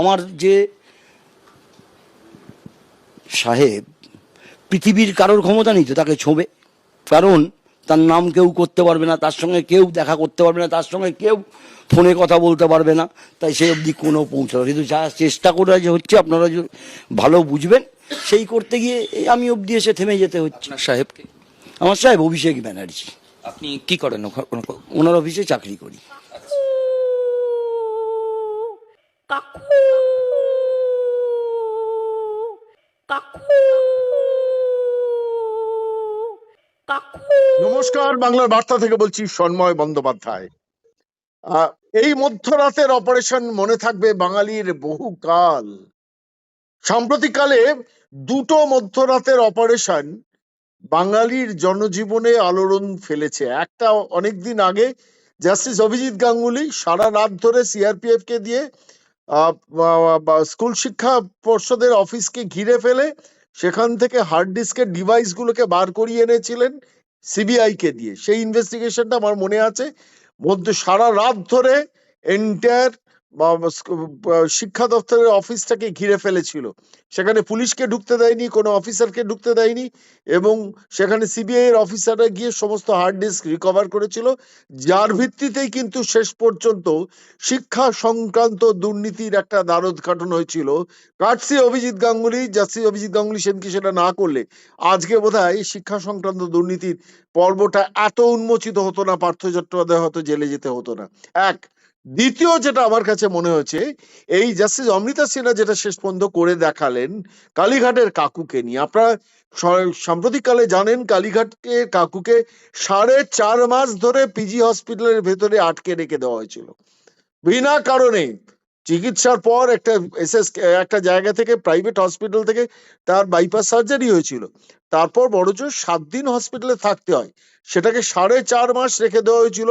আমার যে সাহেব পৃথিবীর কারোর ক্ষমতা নেই তো তাকে ছোঁবে। কারণ তার নাম কেউ করতে পারবে না তার সঙ্গে কেউ দেখা করতে পারবে না তার সঙ্গে কেউ ফোনে কথা বলতে পারবে না। তাই সে অবধি কোনো পৌঁছাবে কিন্তু যা চেষ্টা করে যে হচ্ছে আপনারা যে ভালো বুঝবেন সেই করতে গিয়ে আমি অবধি এসে থেমে যেতে হচ্ছে। সাহেবকে? আমার সাহেব অভিষেক ব্যানার্জি। আপনি কি করেন? ওনার অফিসে চাকরি করি। কাকু কাকু কাকু। নমস্কার, বাংলার বার্তা থেকে বলছি সন্ময় বন্দ্যোপাধ্যায়। এই মধ্যরাতের অপারেশন মনে থাকবে বাঙালির বহুকাল সাম্প্রতিককালে দুটো মধ্যরাতের অপারেশন বাঙালির জনজীবনে আলোড়ন ফেলেছে। একটা অনেকদিন আগে জাস্টিস অভিজিৎ গাঙ্গুলি সারা রাত ধরে সিআরপিএফ কে দিয়ে স্কুল শিক্ষা পর্ষদের অফিসকে ঘিরে ফেলে সেখান থেকে হার্ড ডিস্কের ডিভাইসগুলোকে বার করিয়ে এনেছিলেন সিবিআইকে দিয়ে। সেই ইনভেস্টিগেশনটা আমার মনে আছে। মধ্যে সারা রাত ধরে এন্টায়ার শিক্ষা দপ্তরের অফিসটাকে ঘিরে ফেলেছিল। সেখানে পুলিশকে ঢুকতে দেয়নি, কোনো অফিসারকে ঢুকতে দেয়নি এবং সেখানে সিবিআই এর অফিসাররা গিয়ে সমস্ত হার্ড ডিস্ক রিকভার করেছিল, যার ভিত্তিতেই কিন্তু শেষ পর্যন্ত শিক্ষা সংক্রান্ত দুর্নীতির একটা দ্বারোদ্ঘাটন হয়েছিল। কাটসি অভিজিৎ গাঙ্গুলি জাস্টিস অভিজিৎ গাঙ্গুলি সেদিনকে সেটা না করলে আজকে বোধহয় শিক্ষা সংক্রান্ত দুর্নীতির পর্বটা এত উন্মোচিত হতো না, পার্থ চট্টোপাধ্যায় হয়তো জেলে যেতে হতো না। এক দ্বিতীয় যেটা আমার কাছে মনে হয়েছে, এই জাস্টিস অমৃতা সিনহা যেটা শেষ পর্যন্ত করে দেখালেন কালীঘাটের কাকুকে নিয়ে। আপনারা সাম্প্রতিককালে জানেন কালীঘাটকে, কাকুকে সাড়ে চার মাস ধরে পিজি হসপিটালের ভেতরে আটকে রেখে দেওয়া হয়েছিল। বিনা কারণে চিকিৎসার পর একটা এসএস একটা জায়গা থেকে প্রাইভেট হসপিটাল থেকে তার বাইপাস সার্জারি হয়েছিল। তারপর বড়জোর সাত দিন হসপিটালে থাকতে হয়। সেটাকে সাড়ে চার মাস রেখে দেওয়া হয়েছিল।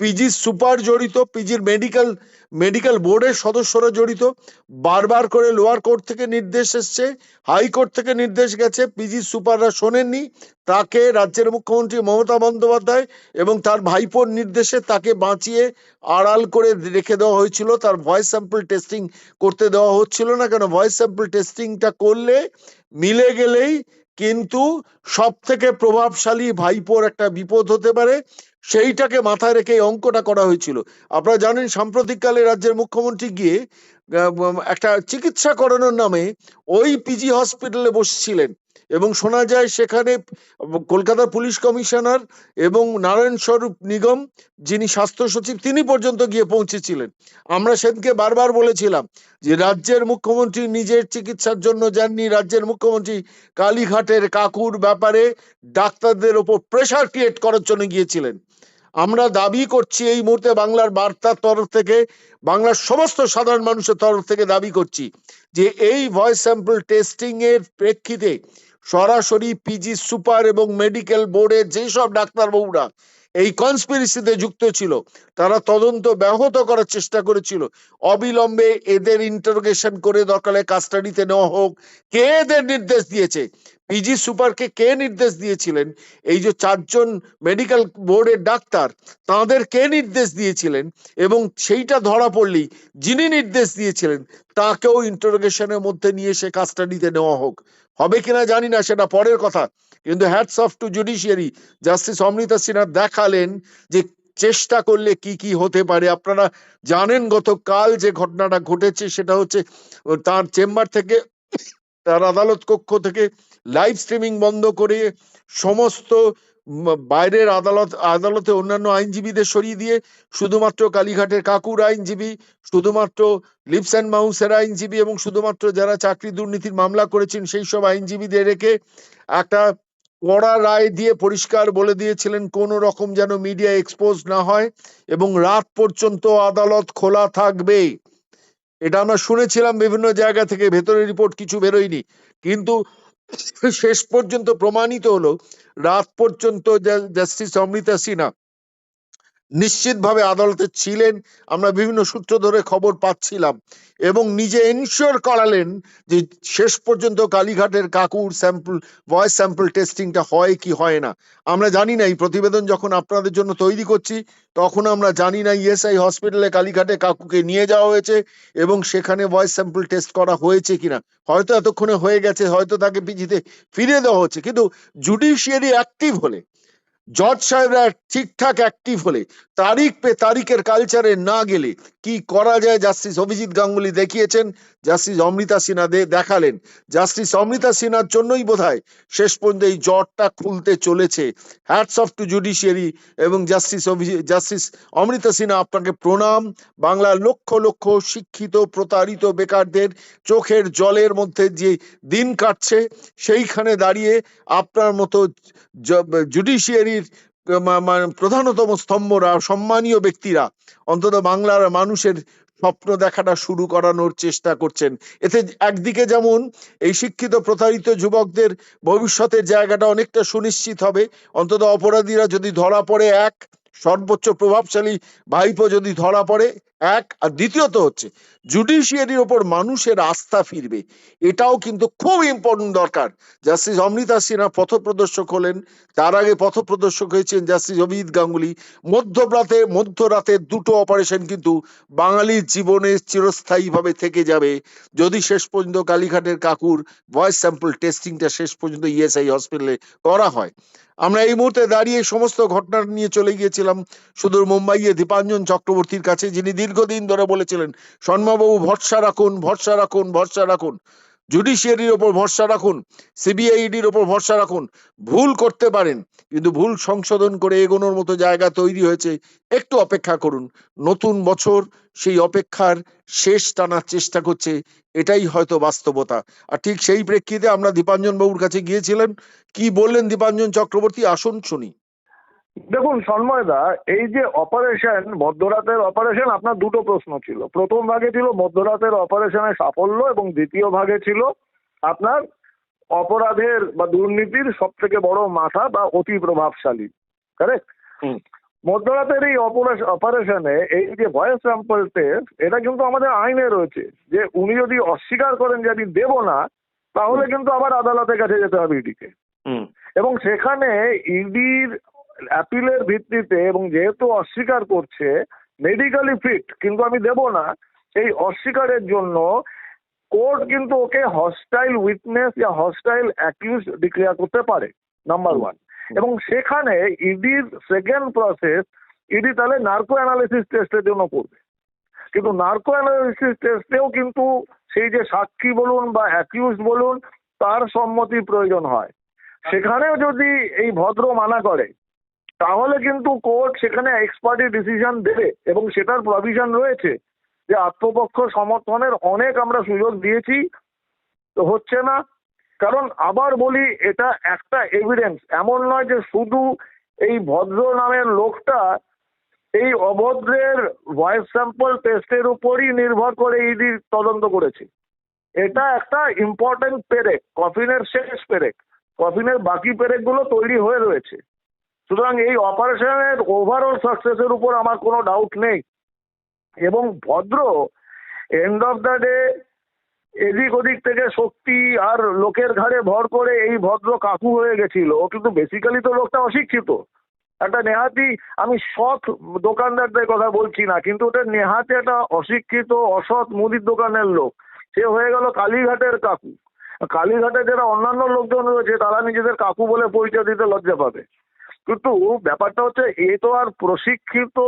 পিজি সুপার জড়িত পিজির মেডিকেল মেডিকেল বোর্ডের সদস্যরা জড়িত। বারবার করে লোয়ার কোর্ট থেকে নির্দেশ এসছে হাইকোর্ট থেকে নির্দেশ গেছে পিজি সুপাররা শোনেননি। তাকে রাজ্যের মুখ্যমন্ত্রী মমতা বন্দ্যোপাধ্যায় এবং তার ভাইপোর নির্দেশে তাকে বাঁচিয়ে আড়াল করে রেখে দেওয়া হয়েছিল। তার ভয়েস স্যাম্পল টেস্টিং করতে দেওয়া হচ্ছিল না কেন? ভয়েস স্যাম্পল টেস্টিংটা করলে মিলে গেলেই কিন্তু সব থেকে প্রভাবশালী ভাইপোর একটা বিপদ হতে পারে। সেইটাকে মাথায় রেখে এই অঙ্কটা করা হয়েছিল। আপনারা জানেন, সাম্প্রতিককালে রাজ্যের মুখ্যমন্ত্রী গিয়ে একটা চিকিৎসা করানোর নামে ওই পিজি হসপিটালে বসছিলেন এবং শোনা যায় সেখানে কলকাতার পুলিশ কমিশনার এবং নারায়ণ স্বরূপ নিগম, যিনি স্বাস্থ্য সচিব, তিনি পর্যন্ত গিয়ে পৌঁছেছিলেন। আমরা সেদিনকে বারবার বলেছিলাম যে রাজ্যের মুখ্যমন্ত্রী নিজের চিকিৎসার জন্য যাননি, রাজ্যের মুখ্যমন্ত্রী কালীঘাটের কাকুর ব্যাপারে ডাক্তারদের ওপর প্রেশার ক্রিয়েট করার জন্য গিয়েছিলেন। আমরা দাবি করছি এই মুহূর্তে বাংলার বার্তার তরফ থেকে, বাংলার সমস্ত সাধারণ মানুষের তরফ থেকে দাবি করছি যে এই ভয়েস স্যাম্পল টেস্টিং এর প্রেক্ষিতে সরাসরি পিজি সুপার এবং মেডিকেল বোর্ডের যেসব ডাক্তারবাবুরা এই কনস্পিরেসিতে যুক্ত ছিল, তারা তদন্ত ব্যাহত করার চেষ্টা করেছিল। অবিলম্বে এদের ইন্টারোগেশন করে দরকারে কাস্টাডিতে নেওয়া হোক। কে এদের নির্দেশ দিয়েছে? পিজি সুপারকে কে নির্দেশ দিয়েছিলেন? এই যে চারজন মেডিকেল বোর্ডের ডাক্তার, তাদের কে নির্দেশ দিয়েছিলেন? এবং সেইটা ধরা পড়লেই যিনি নির্দেশ দিয়েছিলেন, তাকেও ইন্টারোগেশনের মধ্যে নিয়ে সে কাস্টাডিতে নেওয়া হোক। হবে কিনা জানি না, সেটা পরের কথা। কিন্তু hats off to judiciary justice Amrita Sinha দেখালেন যে চেষ্টা করলে কি কি হতে পারে। আপনারা জানেন গতকাল যে ঘটনাটা ঘটেছে, সেটা হচ্ছে, তার চেম্বার থেকে, তার আদালত কক্ষ থেকে লাইভ স্ট্রিমিং বন্ধ করে সমস্ত বাইরের আদালত, আদালতে অন্যান্য আইনজীবীদের সরিয়ে দিয়ে শুধুমাত্র কালীঘাটের কাকুর আইনজীবী, শুধুমাত্র লিপস অ্যান্ড মাউসের আইনজীবী এবং শুধুমাত্র যারা চাকরি দুর্নীতির মামলা করেছেন, সেই সব আইনজীবীদের রেখে একটা কড়া রায় দিয়ে পরিষ্কার বলে দিয়েছিলেন, কোন রকম যেন মিডিয়া এক্সপোজ না হয় এবং রাত পর্যন্ত আদালত খোলা থাকবে। এটা আমরা শুনেছিলাম বিভিন্ন জায়গা থেকে ভেতরের রিপোর্ট কিছু বেরোয়নি। কিন্তু শেষ পর্যন্ত প্রমাণিত হলো রাত পর্যন্ত জাস্টিস অমৃতা সিনহা নিশ্চিতভাবে আদালতে ছিলেন। আমরা বিভিন্ন সূত্র ধরে খবর পাচ্ছিলাম এবং নিজে এনশিওর করালেন যে শেষ পর্যন্ত কালীঘাটের কাকুর স্যাম্পল ভয়েস স্যাম্পল টেস্টিংটা হয় কি হয় না। আমরা জানি না, এই প্রতিবেদন যখন আপনাদের জন্য তৈরি করছি, তখন আমরা জানি না ইএসআই হসপিটালে কালীঘাটে কাকুকে নিয়ে যাওয়া হয়েছে এবং সেখানে ভয়েস স্যাম্পল টেস্ট করা হয়েছে কিনা। হয়তো এতক্ষণে হয়ে গেছে, হয়তো তাকে পিজিতে ফিরিয়ে দেওয়া হচ্ছে, কিন্তু জুডিশিয়ারি অ্যাক্টিভ হলে জজ সাহেবরা ঠিকঠাক অ্যাক্টিভ হলে তারিখ পে তারিখের কালচারে না গেলে কি করা যায়? জাস্টিস অভিজিৎ গাঙ্গুলি দেখিয়েছেন জাস্টিস অমৃতা সিনহা দে- দেখালেন। জাস্টিস অমৃতা সিনহার জন্যই বোধহয় শেষ পর্যন্ত এই জটটা খুলতে চলেছে। হ্যাটস অফ টু জুডিশিয়ারি এবং জাস্টিস অভিজিৎ জাস্টিস অমৃতা সিনহা আপনাকে প্রণাম। বাংলার লক্ষ লক্ষ শিক্ষিত, প্রতারিত বেকারদের চোখের জলের মধ্যে যে দিন কাটছে, সেইখানে দাঁড়িয়ে আপনার মতো জুডিশিয়ারির প্রধানতম স্তম্ভরা, সম্মানীয় ব্যক্তিরা অন্তত বাংলার মানুষের স্বপ্ন দেখাটা শুরু করানোর চেষ্টা করছেন। এতে একদিকে যেমন এই শিক্ষিত, প্রতারিত যুবকদের ভবিষ্যতের জায়গাটা অনেকটা সুনিশ্চিত হবে, অন্তত অপরাধীরা যদি ধরা পড়ে এক, সর্বোচ্চ প্রভাবশালী ভাইপো যদি ধরা পড়ে এক আর দ্বিতীয়ত হচ্ছে জুডিশিয়ারির ওপর মানুষের আস্থা ফিরবে। এটাও কিন্তু খুব ইম্পর্টেন্ট দরকার। জাস্টিস অমৃতা সিনহা পথপ্রদর্শক হলেন, তার আগে পথপ্রদর্শক হয়েছেন জাস্টিস অভিজিৎ গাঙ্গুলি। মধ্যরাতে মধ্যরাতের দুটো অপারেশন কিন্তু বাঙালির জীবনে চিরস্থায়ীভাবে থেকে যাবে। যদি শেষ পর্যন্ত কালীঘাটের কাকুর ভয়েস স্যাম্পল টেস্টিংটা শেষ পর্যন্ত ইএসআই হসপিটালে করা হয়। আমরা এই মুহূর্তে দাঁড়িয়ে সমস্ত ঘটনা নিয়ে চলে গিয়েছিলাম। সুদূর মুম্বাইয়ে দীপাঞ্জন চক্রবর্তীর কাছে, যিনি দীর্ঘদিন ধরে বলেছিলেন শর্মাবাবু ভরসা রাখুন ভরসা রাখুন ভরসা রাখুন। জুডিশিয়ারির ওপর ভরসা রাখুন, সিবিআইডির ওপর ভরসা রাখুন। ভুল করতে পারেন, কিন্তু ভুল সংশোধন করে এগোনোর মতো জায়গা তৈরি হয়েছে। একটু অপেক্ষা করুন। নতুন বছর, সেই অপেক্ষার শেষ টানার চেষ্টা করছে। এটাই হয়তো বাস্তবতা। আর ঠিক সেই প্রেক্ষিতে আমরা দীপাঞ্জন বাবুর কাছে গিয়েছিলেন। কি বললেন দীপাঞ্জন চক্রবর্তী? আসুন শুনি। দেখুন সন্ময়দা এই যে অপারেশন মধ্যরাতের অপারেশন আপনার দুটো প্রশ্ন ছিল। প্রথম ভাগে ছিল মধ্যরাতের অপারেশনের সাফল্য এবং দ্বিতীয় ভাগে ছিল আপনার অপরাধের বা দুর্নীতির সব থেকে বড় মাথা বা অতি প্রভাবশালী। কারেক্ট। মধ্যরাতের এই অপারেশনে এই যে ভয়েস স্যাম্পল টেস্ট এটা কিন্তু আমাদের আইনে রয়েছে যে উনি যদি অস্বীকার করেন যে আমি দেবো না তাহলে কিন্তু আবার আদালতের কাছে যেতে হবে ইডিকে। এবং সেখানে ইডির অ্যাপিলের ভিত্তিতে এবং যেহেতু অস্বীকার করছে মেডিকেলি ফিট কিন্তু আমি দেব না এই অস্বীকারের জন্য কোর্ট কিন্তু ওকে হস্টাইল উইটনেস বা হস্টাইল অ্যাকিউজ ডিক্লেয়ার করতে পারে নাম্বার ওয়ান এবং সেখানে ইডির সেকেন্ড প্রসেস ইডি তাহলে নার্কো অ্যানালিসিস টেস্টের জন্য করবে। কিন্তু নার্কো অ্যানালিসিস টেস্টেও কিন্তু সেই যে সাক্ষী বলুন বা অ্যাকিউজ বলুন তার সম্মতি প্রয়োজন হয়। সেখানেও যদি এই ভদ্র মানা করে তাহলে কিন্তু কোর্ট সেখানে এক্সপার্টি ডিসিশন দেবে এবং সেটার প্রভিশন রয়েছে যে আত্মপক্ষ সমর্থনের অনেক আমরা সুযোগ দিয়েছি, তো হচ্ছে না। কারণ আবার বলি, এটা একটা এভিডেন্স এমন নয় যে শুধু এই ভদ্র নামের লোকটা এই অভদ্রের ভয়েস স্যাম্পল টেস্টের উপরই নির্ভর করে ইডি তদন্ত করেছে। এটা একটা ইম্পর্টেন্ট পেরেক কফিনের শেষ পেরেক। কফিনের বাকি পেরেকগুলো তৈরি হয়ে রয়েছে। সুতরাং এই অপারেশনের ওভারঅল সাকসেসের উপর আমার কোনো ডাউট নেই। এবং ভদ্র এন্ড অফ দ্য ডে এদিক ওদিক থেকে শক্তি আর লোকের ঘাড়ে ভর করে এই ভদ্র কাকু হয়ে গেছিল। ও কিন্তু বেসিক্যালি তো লোকটা অশিক্ষিত। একটা নেহাতি, আমি সৎ দোকানদারদের কথা বলছি না, কিন্তু ওটা নেহাতি একটা অশিক্ষিত, অসৎ মুদির দোকানের লোক। সে হয়ে গেল কালীঘাটের কাকু। কালীঘাটে যারা অন্যান্য লোকজন রয়েছে, তারা নিজেদের কাকু বলে পরিচয় দিতে লজ্জা পাবে। কিন্তু ব্যাপারটা হচ্ছে, এ তো আর প্রশিক্ষিত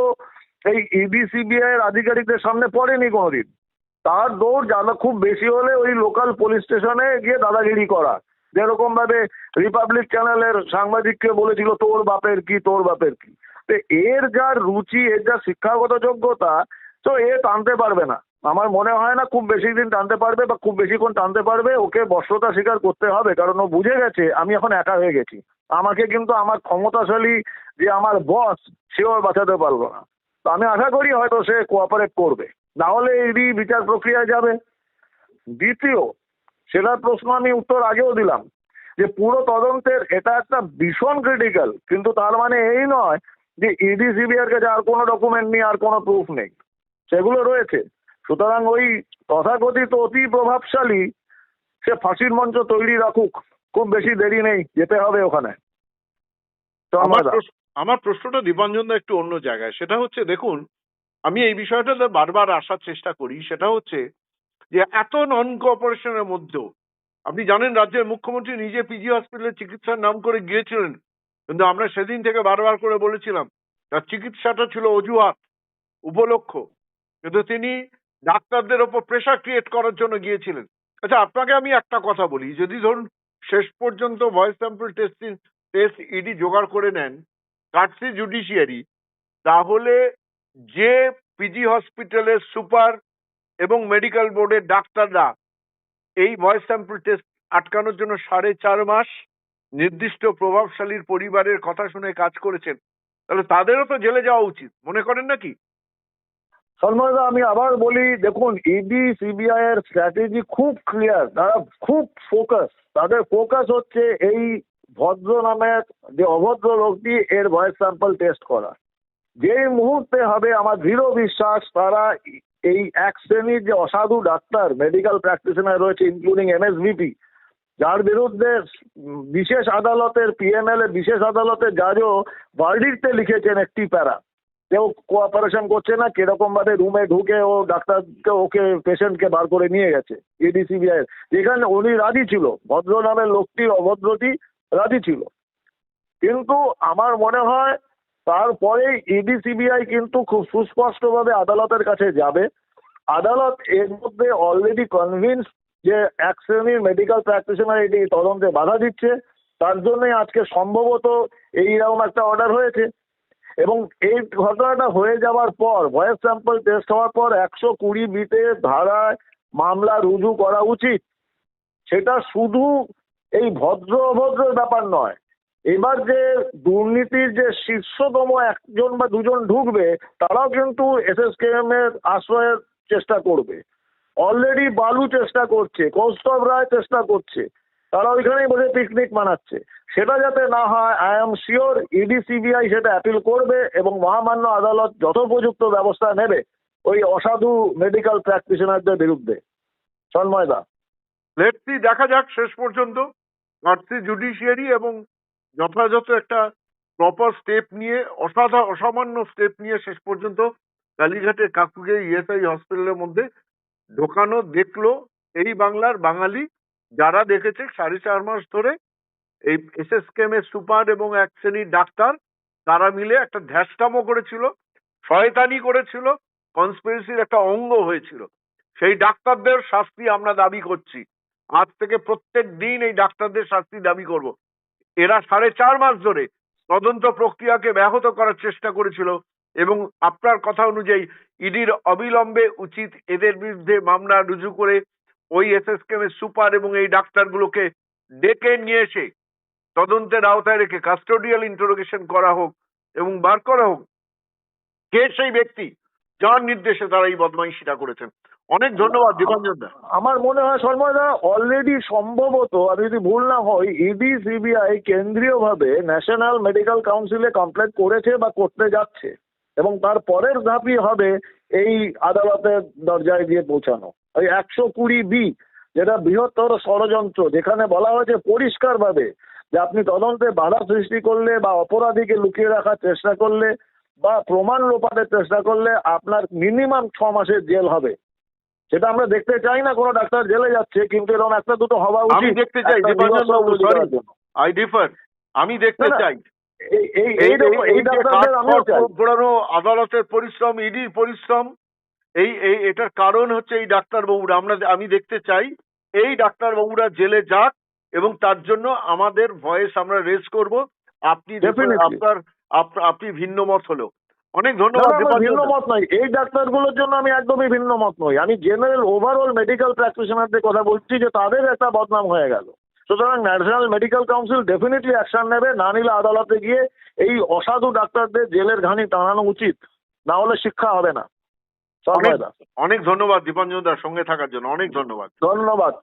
এই ইডি সিবিআই এর আধিকারিকদের সামনে পড়েনি কোনোদিন। তার দৌড় যারা খুব বেশি হলে ওই লোকাল পুলিশ স্টেশনে গিয়ে দাদাগিরি করা। যেরকম ভাবে রিপাবলিক চ্যানেলের সাংবাদিককে বলেছিল, তোর বাপের কি, তোর বাপের কি? তো এর যার রুচি, এর যা শিক্ষাগত যোগ্যতা, তো এ টানতে পারবে না। আমার মনে হয় না খুব বেশি দিন টানতে পারবে বা খুব বেশিক্ষণ টানতে পারবে। ওকে বস্ত্রতা স্বীকার করতে হবে, কারণ ও বুঝে গেছে, আমি এখন একা হয়ে গেছি। আমাকে কিন্তু আমার ক্ষমতাশালী যে আমার বস সেও বাঁচাতে পারব না। তো আমি আশা করি হয়তো সে কোঅপারেট করবে। না হলে বিচার প্রক্রিয়ায় যাবে। দ্বিতীয়, সেটার প্রশ্ন আমি উত্তর আগেও দিলাম, যে পুরো তদন্তের এটা একটা ভীষণ ক্রিটিক্যাল কিন্তু তার মানে এই নয় যে ইডি সিবিআর কাছে আর কোনো ডকুমেন্ট নেই আর কোনো প্রুফ নেই। সেগুলো রয়েছে। সুতরাং ওই তথাকথিত অতি প্রভাবশালী সে ফাঁসির মঞ্চ তৈরি রাখুক। খুব বেশি দেরি নেই যেতে হবে ওখানে। আমার আমার প্রশ্নটা দীপাঞ্জন দা একটু অন্য জায়গায়। সেটা হচ্ছে দেখুন আমি এই বিষয়টাতে বারবার আসার চেষ্টা করি। সেটা হচ্ছে যে এত নন কোঅপারেশনের মধ্যেও আপনি জানেন রাজ্যের মুখ্যমন্ত্রী নিজে পিজি হসপিটালে চিকিৎসার নাম করে গিয়েছিলেন। কিন্তু আমরা সেদিন থেকে বারবার করে বলেছিলাম তার চিকিৎসাটা ছিল অজুহাত উপলক্ষ। কিন্তু তিনি ডাক্তারদের ওপর প্রেশার ক্রিয়েট করার জন্য গিয়েছিলেন। আচ্ছা আপনাকে আমি একটা কথা বলি। যদি ধরুন শেষ পর্যন্ত voice sample testing, test ED জোগাড় করে নেন কাটসি জুডিশিয়ারি, তাহলে যে পিজি হসপিটালের সুপার এবং মেডিকেল বোর্ডের ডাক্তাররা এই ভয়েস স্যাম্পল টেস্ট আটকানোর জন্য সাড়ে চার মাস নির্দিষ্ট প্রভাবশালীর পরিবারের কথা শুনে কাজ করেছেন, তাহলে তাদেরও তো জেলে যাওয়া উচিত, মনে করেন নাকি? সন্ময়দা, আমি আবার বলি, দেখুন ইডি সিবিআই এর স্ট্র্যাটেজি খুব ক্লিয়ার তারা খুব ফোকাস তাদের ফোকাস হচ্ছে এই ভদ্র নামের যে অভদ্র লোকটি, এর ভয়েস স্যাম্পল টেস্ট করা। যেই মুহূর্তে হবে আমার দৃঢ় বিশ্বাস, তারা এই এক শ্রেণির যে অসাধু ডাক্তার মেডিকেল প্র্যাকটিশনার রয়েছে ইনক্লুডিং এমএসভিপি যার বিরুদ্ধে বিশেষ আদালতের পিএমএল এ বিশেষ আদালতের জাজও ভার্ডিক্টে লিখেছেন একটি প্যারা। কেউ কোঅপারেশন করছে না, কীরকম ভাবে রুমে ঢুকে ও ডাক্তারকে ওকে পেশেন্টকে বার করে নিয়ে গেছে ইডি সিবিআই যেখানে উনি রাজি ছিল, ভদ্র নামের লোকটি, অভদ্রটি রাজি ছিল। কিন্তু আমার মনে হয়, তারপরে ইডি সিবিআই কিন্তু খুব সুস্পষ্টভাবে আদালতের কাছে যাবে। আদালত এর মধ্যে অলরেডি কনভিন্স যে এক শ্রেণির মেডিকেল প্র্যাকটিশনার এটি তদন্তে বাধা দিচ্ছে। তার জন্যই আজকে সম্ভবত এইরকম একটা অর্ডার হয়েছে। এবং এই ঘটনাটা হয়ে যাওয়ার পর ভয়েস স্যাম্পল টেস্ট হওয়ার পর একশো কুড়ি বিতে ধারায় মামলা রুজু করা উচিত। সেটা শুধু এই ভদ্র অভদ্রের ব্যাপার নয়। এবার যে দুর্নীতির যে শীর্ষতম একজন বা দুজন ঢুকবে, তারাও কিন্তু এস এসএসকেএম এর আশ্রয়ের চেষ্টা করবে। অলরেডি বালু চেষ্টা করছে, কৌস্তব রায় চেষ্টা করছে। তারা ওইখানেই বসে পিকনিক মানাচ্ছে। সেটা যাতে না হয় I am sure ED CBI সেটা অ্যাপিল করবে এবং মহামান্য আদালত যথোপযুক্ত ব্যবস্থা নেবে ওই অসাধু মেডিকেল প্র্যাকটিশনারদের বিরুদ্ধে। সন্ময়দা লেটসি দেখা যাক শেষ পর্যন্ত। কাটসি জুডিশিয়ারি এবং যথাযথ একটা প্রপার স্টেপ নিয়ে, অসাধা, অসামান্য স্টেপ নিয়ে শেষ পর্যন্ত কালীঘাটের কাকুকে ইএসআই হসপিটালের মধ্যে ঢোকানো, দেখল, এই বাংলার বাঙালি যারা দেখেছে, সাড়ে চার মাস ধরে এই এসএসকেএম এর সুপার এবং এক শ্রেণির ডাক্তার, তারা মিলে একটা ধ্যাসটামো করেছিল, শয়তানি করেছিল কনস্পিরেসির একটা অঙ্গ হয়েছিল। সেই ডাক্তারদের শাস্তি আমরা দাবি করছি। আজ থেকে প্রত্যেক দিন এই ডাক্তারদের শাস্তি দাবি করব। এরা সাড়ে চার মাস ধরে তদন্ত প্রক্রিয়াকে ব্যাহত করার চেষ্টা করেছিল এবং আপনার কথা অনুযায়ী, ইডির অবিলম্বে উচিত এদের বিরুদ্ধে মামলা রুজু করে ওই এসএসকেম এর সুপার এবং এই ডাক্তারগুলোকে ডেকে নিয়ে এসে তদন্তের আওতায় রেখে কাস্টোডিয়াল ইন্টারোগেশন করা হোক এবং বার করা হোক, কে সেই ব্যক্তি, যার নির্দেশে তারা এই বদমাইশিটা করেছেন। অনেক ধন্যবাদ, দীপাঞ্জন দা। আমার মনে হয় সন্ময়দা অলরেডি সম্ভবত, আমি যদি ভুল না হয় ইডি সিবিআই কেন্দ্রীয়ভাবে ন্যাশনাল মেডিকেল কাউন্সিলে কমপ্লেন করেছে বা করতে যাচ্ছে এবং তার পরের ধাপই হবে এই আদালতের দরজায় গিয়ে পৌঁছানো। ওই একশো কুড়ি বি যেটা বৃহত্তর ষড়যন্ত্র যেখানে বলা হয়েছে পরিষ্কারভাবে যে আপনি তদন্তে বাধা সৃষ্টি করলে বা অপরাধীকে লুকিয়ে রাখার চেষ্টা করলে বা প্রমাণ লোপাটের চেষ্টা করলে আপনার মিনিমাম ছ মাসের জেল হবে। সেটা আমরা দেখতে চাই না কোনো ডাক্তার জেলে যাচ্ছে কিন্তু এরকম একটা দুটো হওয়া উচিত আমি দেখতে চাই। আই ডিফার আমি দেখতে চাই। এই এই এই ডাক্তারদের আদালতের পরিশ্রম ইডির পরিশ্রম এই এই এটার কারণ হচ্ছে এই ডাক্তারবাবুরা। আমরা আমি দেখতে চাই এই ডাক্তারবাবুরা জেলে যাক এবং তার জন্য আমাদের ভয়েস আমরা রেজ করব। আপনি আপনার আপনি ভিন্ন মত হলো অনেক ধন্যবাদ ভিন্ন মত নয় এই ডাক্তারগুলোর জন্য আমি একদমই ভিন্ন মত নই। আমি জেনারেল ওভারঅল মেডিকেল প্র্যাকটিশনারদের কথা বলছি যে তাদের একটা বদনাম হয়ে গেল। সুতরাং national medical council definitely action নেবে না নিলে আদালতে গিয়ে এই অসাধু ডাক্তারদের জেলের ঘানি টানানো উচিত। না হলে শিক্ষা হবে না। অনেক ধন্যবাদ দীপাঞ্জন দার সঙ্গে থাকার জন্য অনেক ধন্যবাদ। ধন্যবাদ।